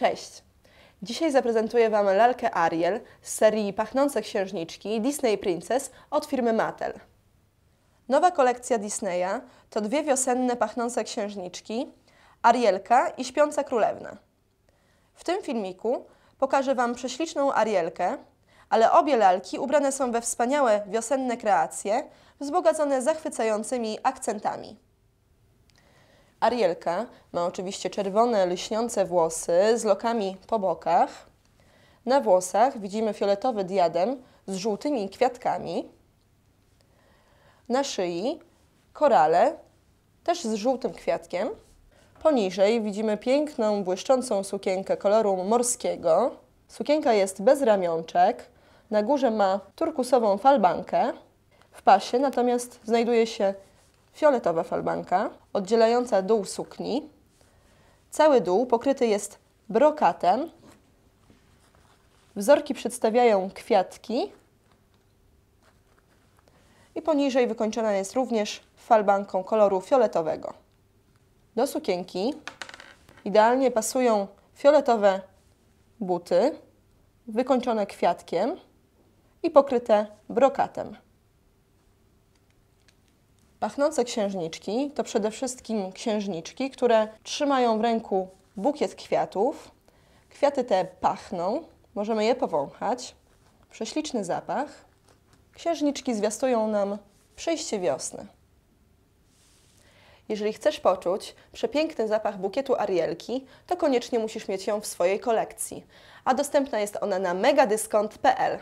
Cześć! Dzisiaj zaprezentuję Wam lalkę Ariel z serii Pachnące Księżniczki Disney Princess od firmy Mattel. Nowa kolekcja Disneya to dwie wiosenne pachnące księżniczki, Arielka i Śpiąca Królewna. W tym filmiku pokażę Wam prześliczną Arielkę, ale obie lalki ubrane są we wspaniałe wiosenne kreacje, wzbogacone zachwycającymi akcentami. Arielka ma oczywiście czerwone, lśniące włosy z lokami po bokach. Na włosach widzimy fioletowy diadem z żółtymi kwiatkami. Na szyi korale, też z żółtym kwiatkiem. Poniżej widzimy piękną, błyszczącą sukienkę koloru morskiego. Sukienka jest bez ramionczek. Na górze ma turkusową falbankę. W pasie natomiast znajduje się fioletowa falbanka oddzielająca dół sukni. Cały dół pokryty jest brokatem. Wzorki przedstawiają kwiatki i poniżej wykończona jest również falbanką koloru fioletowego. Do sukienki idealnie pasują fioletowe buty wykończone kwiatkiem i pokryte brokatem. Pachnące księżniczki to przede wszystkim księżniczki, które trzymają w ręku bukiet kwiatów. Kwiaty te pachną, możemy je powąchać. Prześliczny zapach. Księżniczki zwiastują nam przyjście wiosny. Jeżeli chcesz poczuć przepiękny zapach bukietu Arielki, to koniecznie musisz mieć ją w swojej kolekcji, a dostępna jest ona na megadyskont.pl.